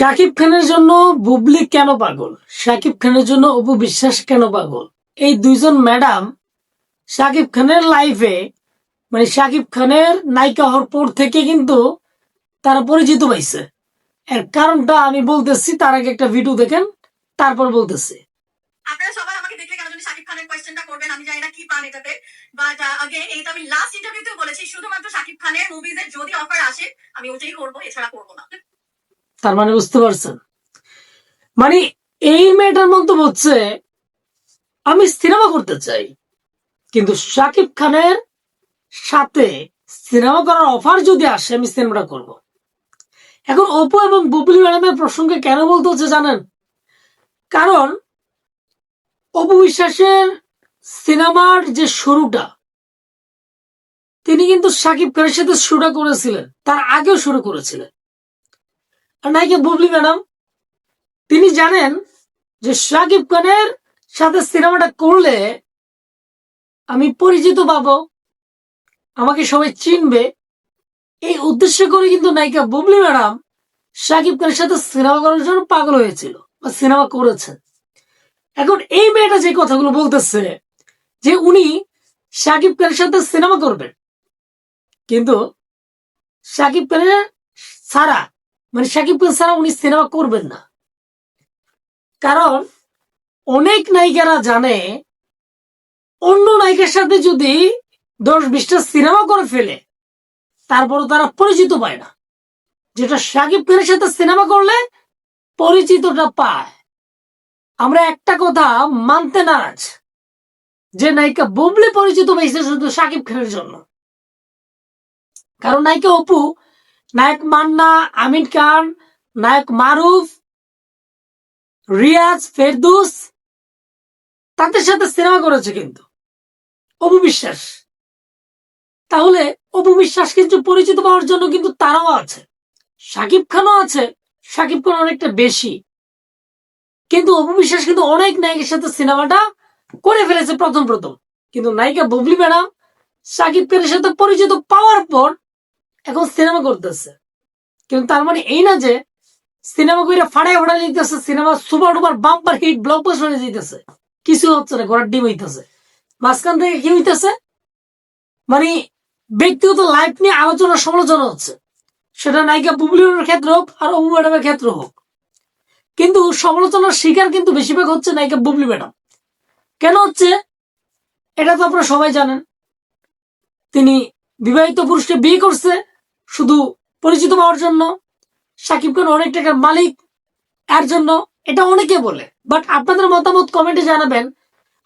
শাকিব খানের জন্য বুবলি কেন পাগল? শাকিব খানের জন্য অপু বিশ্বাস কেন পাগল? এই দুইজন ম্যাডাম শাকিব খানের লাইফে মানে শাকিব খানের নায়িকা হওয়ার পর থেকে কিন্তু তারা পরিচিত পাইছে। এর কারণটা আমি বলতেছি, তার আগে একটা ভিডিও দেখেন, তারপর বলতেছি। আপনারা সবাই আমাকে দেখলে কেন শাকিব খানের কোয়েশ্চেনটা করবেন, আমি জানি কি পান এটাতে। বাট আগে এই আমি লাস্ট ইন্টারভিউতেও বলেছি, শুধুমাত্র শাকিব খানের মুভিজের যদি অফার আসে, আমি ওটাই করব, এছাড়া করব না। তার মানে বুঝতে পারছেন? মানে এই মেয়েটার মন্তব্য হচ্ছে, আমি সিনেমা করতে চাই, কিন্তু শাকিব খানের সাথে সিনেমা করার অফার যদি আসে, আমি সিনেমাটা করব। এখন অপু এবং বুবলি ম্যাডামের প্রসঙ্গে কেন বলতে হচ্ছে জানেন? কারণ অপু বিশ্বাসের সিনেমার যে শুরুটা, তিনি কিন্তু শাকিব খানের সাথে শুরুটা করেছিলেন, তার আগেও শুরু করেছিলেন। নায়িকা বুবলি ম্যাডাম? তিনি জানেন যে শাকিব খানের সাথে সিনেমাটা করলে আমি পরিচিত পাবো, আমাকে সবাই চিনবে। এই উদ্দেশ্য করে কিন্তু নায়িকা বুবলি ম্যাডাম শাকিব খানের সাথে সিনেমা করার জন্য পাগল হয়েছিল বা সিনেমা করেছেন। এখন এই মেয়েটা যে কথাগুলো বলতেছে, যে উনি শাকিব খানের সাথে সিনেমা করবেন, কিন্তু শাকিব খানের ছাড়া মানে শাকিব খান ছাড়া উনি সিনেমা করবেন না। কারণ অনেক নায়িকারা জানে, অন্য নায়িকার সাথে যদি দশ বিশটা সিনেমা করে ফেলে, তারপরও তারা পরিচিত পায় না। যেটা শাকিব খানের সাথে সিনেমা করলে পরিচিতটা পায়। আমরা একটা কথা মানতে নারাজ, যে নায়িকা বুবলি পরিচিত পাইছে শুধু শাকিব খানের জন্য। কারণ নায়িকা অপু নায়ক মান্না আমিন খান, নায়ক মারুফ, রিয়াজ ফেরদুস, তাদের সাথে সিনেমা করেছে কিন্তু। অপু বিশ্বাস। তাহলে অপু বিশ্বাস কিন্তু পরিচিত পাওয়ার জন্য কিন্তু তারাও আছে। সাকিব খানও আছে। সাকিব খান অনেকটা বেশি। কিন্তু অপু বিশ্বাস কিন্তু অনেক নায়কের সাথে সিনেমাটা করে ফেলেছে প্রথম প্রথম। কিন্তু নায়িকা বুবলি ম্যাডাম সাকিব খানের সাথে পরিচিত পাওয়ার পর এখন সিনেমা করতেছে। কিন্তু তার মানে এই না যে সিনেমা কইরা ফাড়াই ফাড়াই যেতেছে cinema super duper bumper hit blockbuster হয়ে যেতেছে কিছু হচ্ছে না, ঘোড়ার ডিম হইতেছে। মাঝখান থেকে কি হইতেছে? মানে ব্যক্তিগত লাইফ নিয়ে আলোচনা সমালোচনা হচ্ছে। সেটা নায়িকা বুবলির ক্ষেত্রে হোক আর অবু ম্যাডামের ক্ষেত্রে হোক। কিন্তু সমালোচনার শিকার কিন্তু বেশিরভাগ হচ্ছে নায়িকা বুবলি ম্যাডাম। কেন হচ্ছে? এটা তো আপনারা সবাই জানেন। তিনি বিবাহিত পুরুষকে বিয়ে করছে শুধু পরিচিত হওয়ার জন্য, সাকিব খান অনেক টাকার মালিক এর জন্য এটা অনেকে বলে। বাট আপনাদের মতামত কমেন্টে জানাবেন,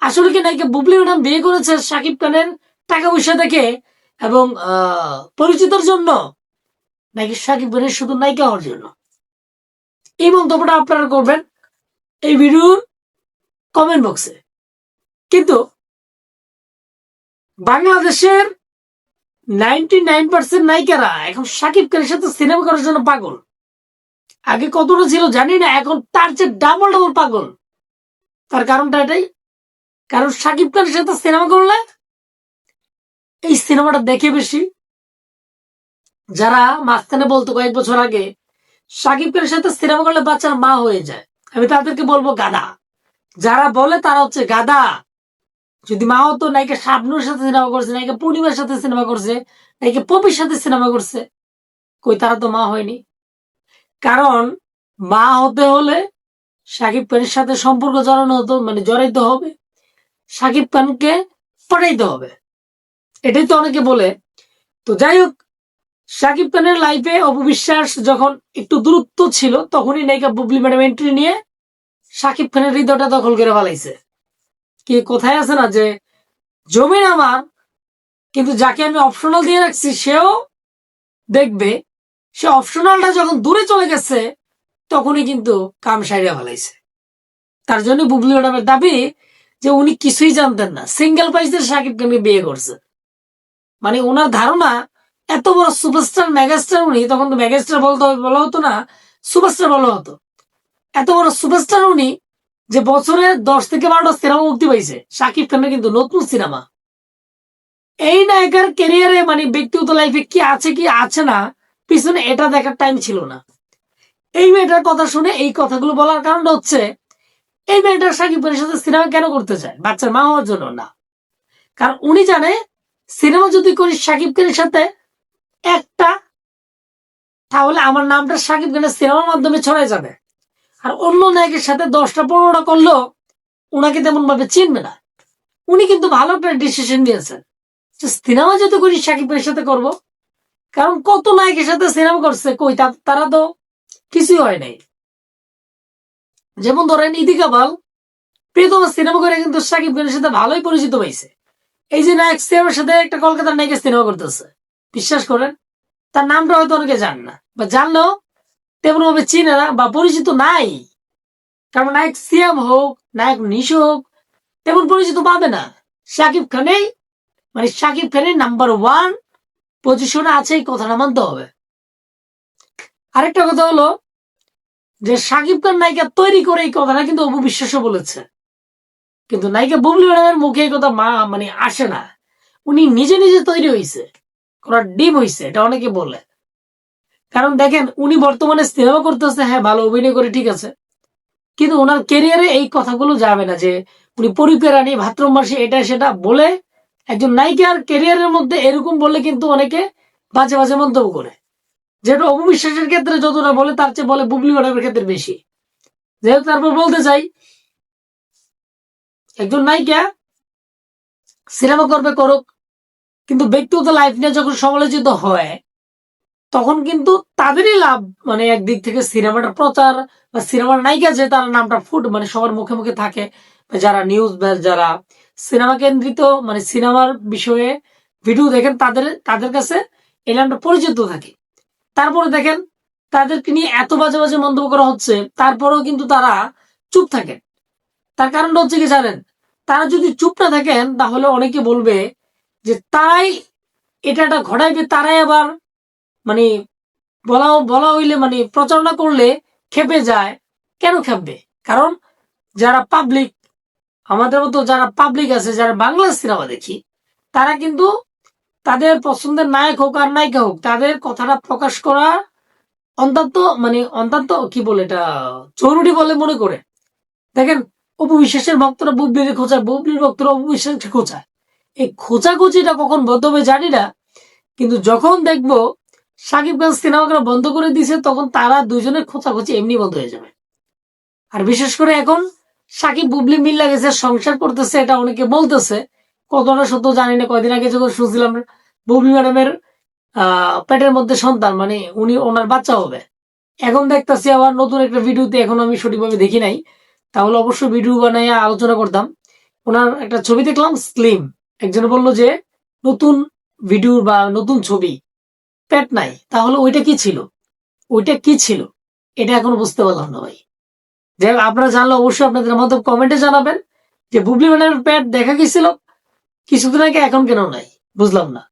আসলে কি নাকি বুবলি ম্যাডাম বিয়ে করেছে সাকিব খানের টাকা পয়সা দেখে, এবং পরিচিতর জন্য, নাকি সাকিব খানের শুধু নায়িকা হওয়ার জন্য? এই মন্তব্যটা আপনারা করবেন এই ভিডিওর কমেন্ট বক্সে কিন্তু, বাংলাদেশের এই সিনেমাটা দেখে বেশি। যারা মাঝখানে বলতো কয়েক বছর আগে, সাকিব খানের সাথে সিনেমা করলে বাচ্চার মা হয়ে যায়। আমি তাদেরকে বলব গাদা যারা বলে তারা হচ্ছে গাদা যদি মা হতো, নায়িকা শাবনুর সাথে সিনেমা করছে, নায়িকা পূর্ণিমার সাথে সিনেমা করছে, নায়িকা পপির সাথে সিনেমা করছে। কই, তারা তো মা হয়নি। কারণ মা হতে হলে সাকিব খানের সাথে সম্পর্ক জড়ানো হতো মানে জড়াইতে হবে। সাকিব খানকে পড়াইতে হবে। এটাই তো অনেকে বলে। তো যাই হোক সাকিব খানের লাইফে অপবিশ্বাস যখন একটু দূরত্ব ছিল, তখনই নায়িকা বুবলি ম্যাডাম এন্ট্রি নিয়ে সাকিব খানের হৃদয়টা দখল করে ফেলাইছে। কি কোথায় আছে না যে জমিন আমার, কিন্তু যাকে আমি অপশনাল দিয়ে রাখছি, সেও দেখবে, সে অপশনালটা যখন দূরে চলে গেছে, তখনই কিন্তু কাম সারিয়া ফেলাইছে। তার জন্য বুবলি ম্যাডামের দাবি যে উনি কিছুই জানতেন না। সিঙ্গেল পাইসে সাকিব খানকে বিয়ে করছে। মানে ওনার ধারণা, এত বড় সুপারস্টার মেগাস্টার উনি, তখন তো মেগাস্টার বলতে বলা হতো না সুপারস্টার বলা হতো। এত বড় সুপারস্টার উনি যে বছরে দশ থেকে বারোটা সিনেমা মুক্তি পাইছে, সাকিব খানের কিন্তু নতুন সিনেমা। এই নায়িকার ক্যারিয়ারে মানে ব্যক্তিগত লাইফে কি আছে কি আছে না, পিছনে এটা দেখার টাইম ছিল না। এই মেয়েটার কথা শুনে এই কথাগুলো বলার কারণটা হচ্ছে, এই মেয়েটা খানের সাথে সিনেমা কেন করতে চায়? বাচ্চার মা হওয়ার জন্য না। কারণ উনি জানে, সিনেমা যদি করি সাকিব খানের সাথে, একটা, তাহলে আমার নামটা সাকিব খানের সিনেমার মাধ্যমে ছড়ায় যাবে। আর অন্য নায়কের সাথে দশটা পনেরোটা করলেও ওনাকে তেমন ভাবে চিনবে না। উনি কিন্তু ভালো একটা ডিসিশন নিয়েছেন। যে সিনেমা যদি করি সাকিব খানের সাথে করব। কারণ কত নায়কের সাথে সিনেমা করছে, কই তারা তো কিছুই হয় নাই। যেমন ধরেন ইদি কাবাল প্রীতম সিনেমা করে কিন্তু সাকিব খানের সাথে ভালোই পরিচিত হয়েছে। এই যে নায়ক সিনেমার সাথে একটা কলকাতার নায়কের সিনেমা করতেছে, বিশ্বাস করেন? তার নামটা হয়তো অনেকে জান না, বা জানলেও তেমন ভাবে চিনে না বা পরিচিত নাই। কারণ নায়ক সিয়াম হোক, নায়ক নিশু হোক, তেমন পরিচিত পাবে না। সাকিব খানেই মানে সাকিব খানের নাম্বার ওয়ান পজিশনে আছে এই কথাটা মানতে হবে। আরেকটা কথা হলো যে সাকিব খান নায়িকা তৈরি করে এই কথাটা কিন্তু অপু বিশ্বাসও বলেছে। কিন্তু নায়িকা বুবলি ম্যাডামের মুখে এই কথা মা মানে আসে না। উনি নিজে নিজে তৈরি হয়েছে ওরা ডিম হয়েছে এটা অনেকে বলে। কারণ দেখেন, উনি বর্তমানে সিনেমা করতেছে হ্যাঁ ভালো অভিনয় করে ঠিক আছে। কিন্তু ওনার কেরিয়ারে এই কথাগুলো যাবে না যে উনি পরিপেরা নিয়ে ভাত্রম মাসে এটা সেটা বলে একজন নায়িকার কেরিয়ারের মধ্যে এরকম বললে কিন্তু অনেকে বাজে বাজে মন্তব্য করে। যেটা অপবিশ্বাসের ক্ষেত্রে যতটা বলে, তার চেয়ে বলে বুবলি ম্যাডামের ক্ষেত্রে বেশি। যেহেতু তারপর বলতে চাই, একজন নায়িকা সিনেমা করবে করুক, কিন্তু ব্যক্তিগত লাইফ নিয়ে যখন সমালোচিত হয় তখন কিন্তু তাদেরই লাভ মানে একদিক থেকে সিনেমাটা প্রচার বা সিনেমার নায়িকা যে তার নামটা ফুট মানে সবার মুখে মুখে থাকে যারা নিউজ যারা সিনেমা কেন্দ্রিত মানে সিনেমার বিষয়ে ভিডিও দেখেন, তাদের তাদের কাছে এই নামটা পরিচিত থাকে। তারপরে দেখেন, তাদেরকে নিয়ে এত বাজে বাজে মন্তব্য করা হচ্ছে, তারপরেও কিন্তু তারা চুপ থাকেন। তার কারণটা হচ্ছে কি জানেন? তারা যদি চুপ না থাকেন, তাহলে অনেকে বলবে যে, তাই এটা ঘটাইবে, তারাই আবার মানে বলা বলা হইলে মানে প্রচারণা করলে খেপে যায়। কেন খেপবে কারণ যারা পাবলিক আমাদের মতো যারা পাবলিক আছে, যারা বাংলা সিনেমা দেখি, তারা কিন্তু তাদের পছন্দের নায়ক হোক আর নায়িকা হোক, তাদের কথাটা প্রকাশ করা অন্তত মানে অন্তত কি বলে এটা, জরুরি বলে মনে করে। দেখেন অপু বিশ্বাসের ভক্তরা বুবলির খোঁচায় বুবলির ভক্তরা অপু বিশ্বাসকে খোঁচায়। এই খোঁচাখুচিটা কখন বদ্ধ হবে জানি না, কিন্তু যখন দেখব সাকিব খান সিনেমা বন্ধ করে দিয়েছে, তখন তারা দুজনের খোঁচাখুচি এমনি বন্ধ হয়ে যাবে। আর বিশেষ করে এখন সাকিব বুবলি মিল লাগেছে সংসার করতেছে, এটা অনেকে বলতেছে। কতটা সত্য জানি না, কয়দিন আগে যখন শুনছিলাম বুবলি ম্যাডামের পেটের মধ্যে সন্তান মানে উনি ওনার বাচ্চা হবে। এখন দেখতেছি আবার নতুন একটা ভিডিওতে এখন আমি সঠিকভাবে দেখি নাই। তাহলে অবশ্যই ভিডিও বানাই আলোচনা করতাম। ওনার একটা ছবি দেখলাম স্লিম একজন বলল যে, নতুন ভিডিও বা নতুন ছবি পেট নাই, তাহলে ওইটা কি ছিল? ওইটা কি ছিল? এটা এখনও বুঝতে পারলাম না ভাই। যাই আপনারা জানলে অবশ্যই আপনাদের মতো কমেন্টে জানাবেন যে বুবলি ম্যাডামের প্যাট দেখা গেছিল কিছুদিন আগে, এখন কেন নাই? বুঝলাম না।